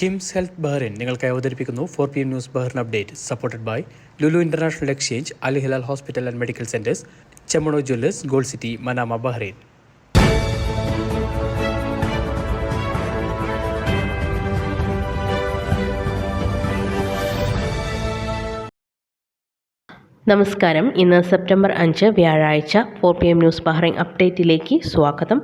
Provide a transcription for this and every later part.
KIMS health Bahrain നിങ്ങൾക്കായി അവതരിപ്പിക്കുന്നു four P M news Bahrain update supported by Lulu international exchange Al Hilal hospital and medical centres Chemmanur jewellers gold city Manama Bahrain നമസ്കാരം. ഇന്ന് September അഞ്ച് വ്യാഴാഴ്ച four P M news Bahrain അപ്ഡേറ്റിലേക്ക് സ്വാഗതം.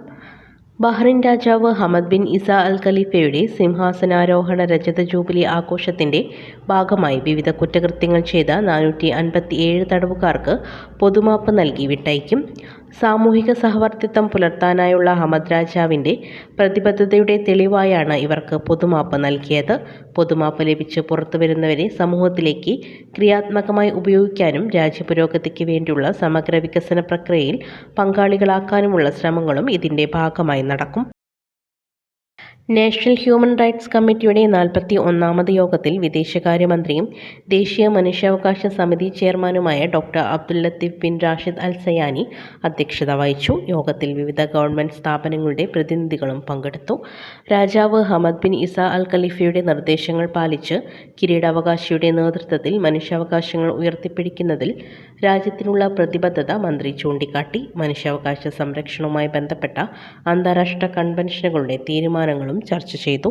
Bahrain രാജാവ് Hamad bin Isa അൽ ഖലീഫയുടെ സിംഹാസനാരോഹണ രജത jubilee ആഘോഷത്തിന്റെ ഭാഗമായി വിവിധ കുറ്റകൃത്യങ്ങൾ ചെയ്ത നാനൂറ്റി അൻപത്തിയേഴ് തടവുകാർക്ക് പൊതുമാപ്പ് നൽകി വിട്ടയക്കും. സാമൂഹിക സഹവർത്തിത്വം പുലർത്താനായുള്ള അഹമ്മദ് രാജാവിന്റെ പ്രതിബദ്ധതയുടെ തെളിവായാണ് ഇവർക്ക് പൊതുമാപ്പ് നൽകിയത്. പൊതുമാപ്പ് ലഭിച്ച് പുറത്തുവരുന്നവരെ സമൂഹത്തിലേക്ക് ക്രിയാത്മകമായി ഉപയോഗിക്കാനും രാജ്യപുരോഗതിക്ക് വേണ്ടിയുള്ള സമഗ്ര വികസന പ്രക്രിയയിൽ പങ്കാളികളാക്കാനുമുള്ള ശ്രമങ്ങളും ഇതിന്റെ ഭാഗമായി നടക്കും. നാഷണൽ ഹ്യൂമൻ റൈറ്റ്സ് കമ്മിറ്റിയുടെ നാൽപ്പത്തി ഒന്നാമത് യോഗത്തിൽ വിദേശകാര്യമന്ത്രിയും ദേശീയ മനുഷ്യാവകാശ സമിതി ചെയർമാനുമായ doctor Abdul Latif bin Rashid Al Zayani അധ്യക്ഷത വഹിച്ചു. യോഗത്തിൽ വിവിധ ഗവൺമെന്റ് സ്ഥാപനങ്ങളുടെ പ്രതിനിധികളും പങ്കെടുത്തു. രാജാവ് ഹമദ് ബിൻ ഇസ അൽ ഖലീഫയുടെ നിർദ്ദേശങ്ങൾ പാലിച്ച് കിരീടാവകാശിയുടെ നേതൃത്വത്തിൽ മനുഷ്യാവകാശങ്ങൾ ഉയർത്തിപ്പിടിക്കുന്നതിൽ രാജ്യത്തിനുള്ള പ്രതിബദ്ധത മന്ത്രി ചൂണ്ടിക്കാട്ടി മനുഷ്യാവകാശ സംരക്ഷണവുമായി ബന്ധപ്പെട്ട അന്താരാഷ്ട്ര കൺവെൻഷനുകളുടെ തീരുമാനങ്ങളും ചർച്ച ചെയ്തു.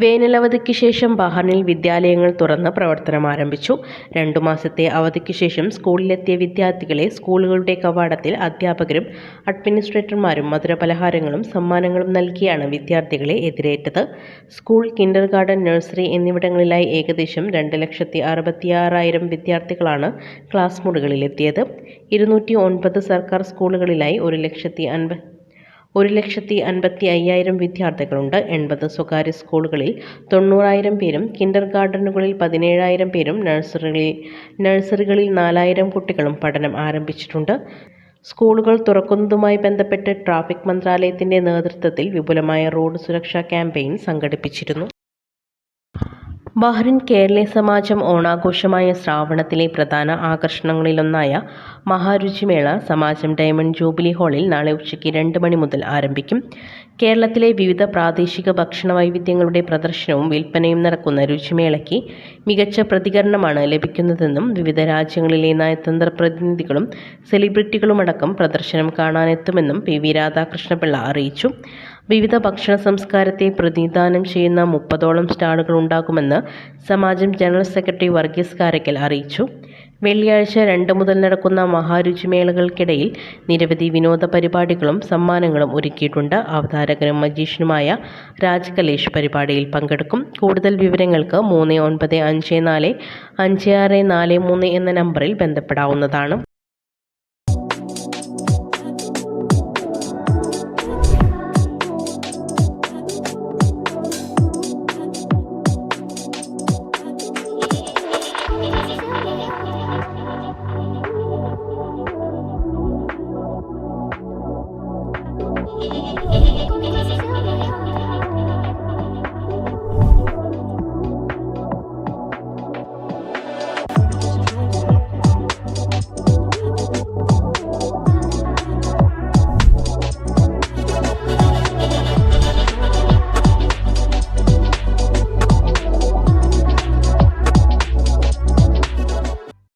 വേനലവധിക്ക് ശേഷം ബഹറിനിൽ വിദ്യാലയങ്ങൾ തുറന്ന് പ്രവർത്തനം ആരംഭിച്ചു. രണ്ടു മാസത്തെ അവധിക്ക് ശേഷം സ്കൂളിലെത്തിയ വിദ്യാർത്ഥികളെ സ്കൂളുകളുടെ കവാടത്തിൽ അധ്യാപകരും അഡ്മിനിസ്ട്രേറ്റർമാരും മധുരപലഹാരങ്ങളും സമ്മാനങ്ങളും നൽകിയാണ് വിദ്യാർത്ഥികളെ എതിരേറ്റത്. സ്കൂൾ കിൻഡർ ഗാർഡൻ നഴ്സറി എന്നിവിടങ്ങളിലായി ഏകദേശം രണ്ട് ലക്ഷത്തി അറുപത്തിയാറായിരം വിദ്യാർത്ഥികളാണ് ക്ലാസ് മുറികളിലെത്തിയത്. ഇരുന്നൂറ്റി ഒൻപത് സർക്കാർ സ്കൂളുകളിലായി ഒരു ലക്ഷത്തി അൻപത് ഒരു ലക്ഷത്തി അൻപത്തി അയ്യായിരം വിദ്യാർത്ഥികളുണ്ട്. എൺപത് സ്വകാര്യ സ്കൂളുകളിൽ തൊണ്ണൂറായിരം പേരും കിൻഡർ ഗാർഡനുകളിൽ പതിനേഴായിരം പേരും നഴ്സറികളിൽ നഴ്സറികളിൽ നാലായിരം കുട്ടികളും പഠനം ആരംഭിച്ചിട്ടുണ്ട്. സ്കൂളുകൾ തുറക്കുന്നതുമായി ബന്ധപ്പെട്ട് ട്രാഫിക് മന്ത്രാലയത്തിന്റെ നേതൃത്വത്തിൽ വിപുലമായ റോഡ് സുരക്ഷാ ക്യാമ്പയിൻ സംഘടിപ്പിച്ചിരുന്നു. ബഹ്റിൻ കേരളീയ സമാജം ഓണാഘോഷമായ ശ്രാവണത്തിലെ പ്രധാന ആകർഷണങ്ങളിലൊന്നായ മഹാരുചിമേള സമാജം ഡയമണ്ട് ജൂബിലി ഹാളിൽ നാളെ ഉച്ചയ്ക്ക് രണ്ട് മണി മുതൽ ആരംഭിക്കും. കേരളത്തിലെ വിവിധ പ്രാദേശിക ഭക്ഷണ വൈവിധ്യങ്ങളുടെ പ്രദർശനവും വിൽപ്പനയും നടക്കുന്ന രുചിമേളയ്ക്ക് മികച്ച പ്രതികരണമാണ് ലഭിക്കുന്നതെന്നും വിവിധ രാജ്യങ്ങളിലെ നയതന്ത്ര പ്രതിനിധികളും സെലിബ്രിറ്റികളുമടക്കം പ്രദർശനം കാണാനെത്തുമെന്നും പി വി രാധാകൃഷ്ണപിള്ള അറിയിച്ചു. വിവിധ ഭക്ഷണ സംസ്കാരത്തെ പ്രതിനിധാനം ചെയ്യുന്ന മുപ്പതോളം സ്റ്റാളുകൾ ഉണ്ടാകുമെന്ന് സമാജം ജനറൽ സെക്രട്ടറി വർഗീസ് കാരക്കൽ അറിയിച്ചു. വെള്ളിയാഴ്ച രണ്ട് മുതൽ നടക്കുന്ന മഹാരുചിമേളകൾക്കിടയിൽ നിരവധി വിനോദ പരിപാടികളും സമ്മാനങ്ങളും ഒരുക്കിയിട്ടുണ്ട്. അവതാരകനും മജീഷ്യനുമായ രാജ് കലേഷ് പരിപാടിയിൽ പങ്കെടുക്കും. കൂടുതൽ വിവരങ്ങൾക്ക് മൂന്ന് ഒൻപത് അഞ്ച് നാല് അഞ്ച് ആറ് നാല് മൂന്ന് എന്ന നമ്പറിൽ ബന്ധപ്പെടാവുന്നതാണ്.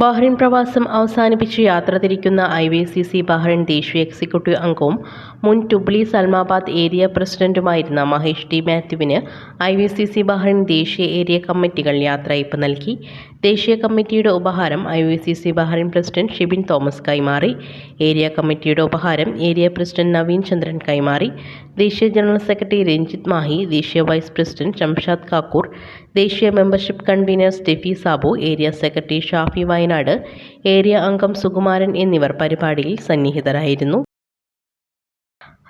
Bahrain പ്രവാസം അവസാനിപ്പിച്ച് യാത്ര തിരിക്കുന്ന I V C C Bahrain ദേശീയ എക്സിക്യൂട്ടീവ് അംഗവും മുൻ ടുബ്ലി സൽമാബാദ് ഏരിയ പ്രസിഡന്റുമായിരുന്ന Mahesh T മാത്യുവിന് I V C C Bahrain ദേശീയ ഏരിയ കമ്മിറ്റികൾ യാത്രയപ്പ് നൽകി. ദേശീയ കമ്മിറ്റിയുടെ ഉപഹാരം I V C C Bahrain president Shibin Thomas കൈമാറി. ഏരിയ കമ്മിറ്റിയുടെ ഉപഹാരം ഏരിയ പ്രസിഡന്റ് നവീൻ ചന്ദ്രൻ കൈമാറി. ദേശീയ ജനറൽ സെക്രട്ടറി രഞ്ജിത്ത് മാഹി ദേശീയ വൈസ് പ്രസിഡന്റ് ജംഷാദ് കാക്കൂർ ദേശീയ membership convener Steffi Sabu area secretary Shafi Wayanad area അംഗം സുകുമാരൻ എന്നിവർ പരിപാടിയിൽ സന്നിഹിതരായിരുന്നു.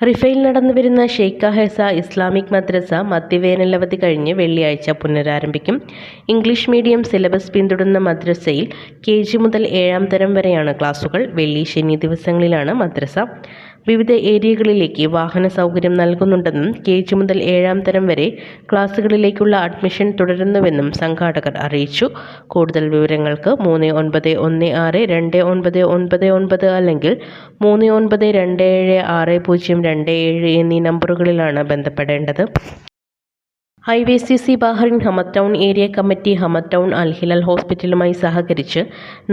റിഫയിൽ നടന്നുവരുന്ന ഷെയ്ഖ ഹെസ ഇസ്ലാമിക് മദ്രസ മധ്യവേനലവധി കഴിഞ്ഞ് വെള്ളിയാഴ്ച പുനരാരംഭിക്കും. ഇംഗ്ലീഷ് മീഡിയം സിലബസ് പിന്തുടരുന്ന മദ്രസയിൽ കെ ജി മുതൽ ഏഴാം തരം വരെയാണ് ക്ലാസുകൾ. വെള്ളി ശനി ദിവസങ്ങളിലാണ് മദ്രസ. വിവിധ ഏരിയകളിലേക്ക് വാഹന സൗകര്യം നൽകുന്നുണ്ടെന്നും കെ ജി മുതൽ ഏഴാം തരം വരെ ക്ലാസുകളിലേക്കുള്ള അഡ്മിഷൻ തുടരുന്നുവെന്നും സംഘാടകർ അറിയിച്ചു. കൂടുതൽ വിവരങ്ങൾക്ക് മൂന്ന് ഒൻപത് ഒന്ന് ആറ് രണ്ട് ഒൻപത് ഒൻപത് ഒൻപത് അല്ലെങ്കിൽ മൂന്ന് ഒൻപത് രണ്ട് ഏഴ് ആറ് പൂജ്യം രണ്ട് ഏഴ് എന്നീ നമ്പറുകളിലാണ് ബന്ധപ്പെടേണ്ടത്. I V C C Bahrain Hamad town area committee Hamad town Al Hilal ഹോസ്പിറ്റലുമായി സഹകരിച്ച്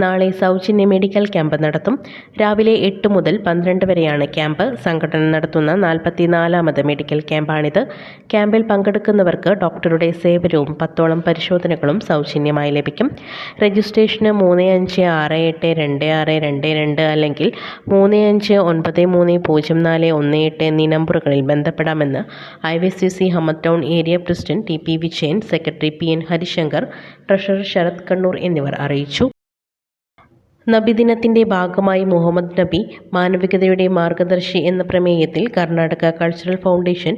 നാളെ സൗജന്യ മെഡിക്കൽ ക്യാമ്പ് നടത്തും. രാവിലെ എട്ട് മുതൽ പന്ത്രണ്ട് വരെയാണ് ക്യാമ്പ്. സംഘടന നടത്തുന്ന നാൽപ്പത്തിനാലാമത് മെഡിക്കൽ ക്യാമ്പാണിത്. ക്യാമ്പിൽ പങ്കെടുക്കുന്നവർക്ക് ഡോക്ടറുടെ സേവനവും പത്തോളം പരിശോധനകളും സൗജന്യമായി ലഭിക്കും. രജിസ്ട്രേഷന് മൂന്ന് അഞ്ച് ആറ് എട്ട് രണ്ട് ആറ് രണ്ട് രണ്ട് അല്ലെങ്കിൽ മൂന്ന് അഞ്ച് ഒൻപത് മൂന്ന് പൂജ്യം നാല് ഒന്ന് എട്ട് എന്നീ നമ്പറുകളിൽ ബന്ധപ്പെടാമെന്ന് I V C C Hamad town area president T P Vijayan secretary P N Harishankar treasurer Sarath Kannur എന്നിവർ അറിയിച്ചു. നബിദിനത്തിന്റെ ഭാഗമായി മുഹമ്മദ് നബി മാനവികതയുടെ മാർഗദർശി എന്ന പ്രമേയത്തിൽ Karnataka cultural foundation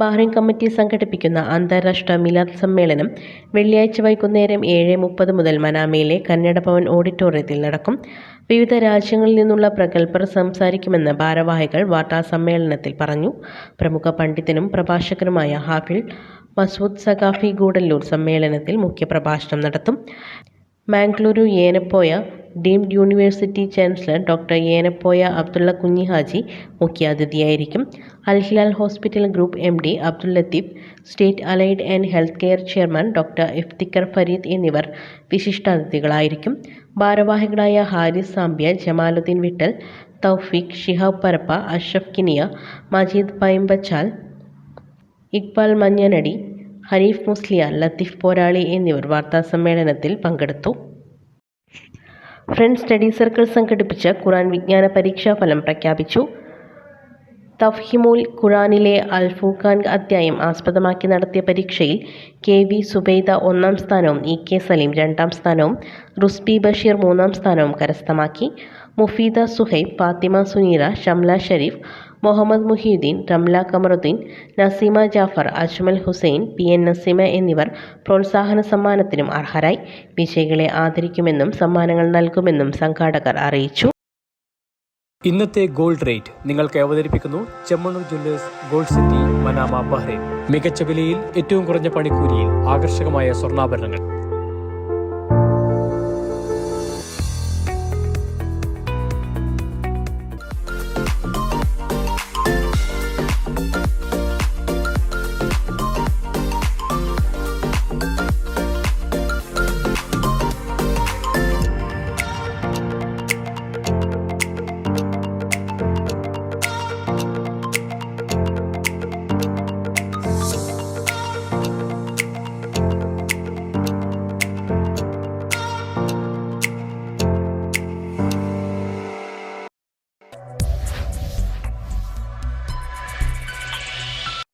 Bahrain committee സംഘടിപ്പിക്കുന്ന അന്താരാഷ്ട്ര മിലാദ് സമ്മേളനം വെള്ളിയാഴ്ച വൈകുന്നേരം ഏഴ് മുപ്പത് മുതൽ മനാമയിലെ കന്നഡ ഭവൻ ഓഡിറ്റോറിയത്തിൽ നടക്കും. വിവിധ രാജ്യങ്ങളിൽ നിന്നുള്ള പ്രഗത്ഭർ സംസാരിക്കുമെന്ന് ഭാരവാഹികൾ വാർത്താസമ്മേളനത്തിൽ പറഞ്ഞു. പ്രമുഖ പണ്ഡിതനും പ്രഭാഷകനുമായ ഹാഫിൾ മസൂദ് സഖാഫി ഗൂഡല്ലൂർ സമ്മേളനത്തിൽ മുഖ്യപ്രഭാഷണം നടത്തും. Mangaluru Yenepoya deemed university chancellor doctor Yenepoya Abdulla Kunhihaji മുഖ്യാതിഥിയായിരിക്കും. Al Hilal hospital group M D Abdul Latif state allied and health care chairman doctor Iftikhar Fareed എന്നിവർ വിശിഷ്ടാതിഥികളായിരിക്കും. ഭാരവാഹികളായ ഹാരിസ് സാമ്പ്യ ജമാലുദ്ദീൻ വിട്ടൽ തൗഫീഖ് ഷിഹാബ് പരപ്പ അഷ്റഫ് കിനിയ മജീദ് പൈമ്പച്ചാൽ ഇക്ബാൽ മഞ്ഞനടി ഹനീഫ് മുസ്ലിയ ലത്തീഫ് പോരാളി എന്നിവർ വാർത്താസമ്മേളനത്തിൽ പങ്കെടുത്തു. ഫ്രണ്ട് സ്റ്റഡി സർക്കിൾ സംഘടിപ്പിച്ച ഖുറാൻ വിജ്ഞാന പരീക്ഷാ ഫലം പ്രഖ്യാപിച്ചു. തഫ്ഹിമുൽ ഖുറാനിലെ അൽഫുഖാൻ അധ്യായം ആസ്പദമാക്കി നടത്തിയ പരീക്ഷയിൽ കെ വി സുബൈദ ഒന്നാം സ്ഥാനവും ഇ കെ സലീം രണ്ടാം സ്ഥാനവും റുസ്ബി ബഷീർ മൂന്നാം സ്ഥാനവും കരസ്ഥമാക്കി. മുഫീദ സുഹൈബ് ഫാത്തിമ സുനീറ ഷംല ഷരീഫ് മുഹമ്മദ് മുഹീദ്ദീൻ റംല കമറുദ്ദീൻ നസീമ ജാഫർ അജ്മൽ ഹുസൈൻ പി എൻ നസീമ എന്നിവർ പ്രോത്സാഹന സമ്മാനത്തിനും അർഹരായി. വിജയികളെ ആദരിക്കുമെന്നും സമ്മാനങ്ങൾ നൽകുമെന്നും സംഘാടകർ അറിയിച്ചു. ഇന്നത്തെ ഗോൾഡ് റേറ്റ് നിങ്ങൾക്ക് അവതരിപ്പിക്കുന്നു Chemmanur jewellers gold city Manama Bahrain. മികച്ച വിലയിൽ ഏറ്റവും കുറഞ്ഞ പണിക്കൂലിയിൽ ആകർഷകമായ സ്വർണാഭരണങ്ങൾ.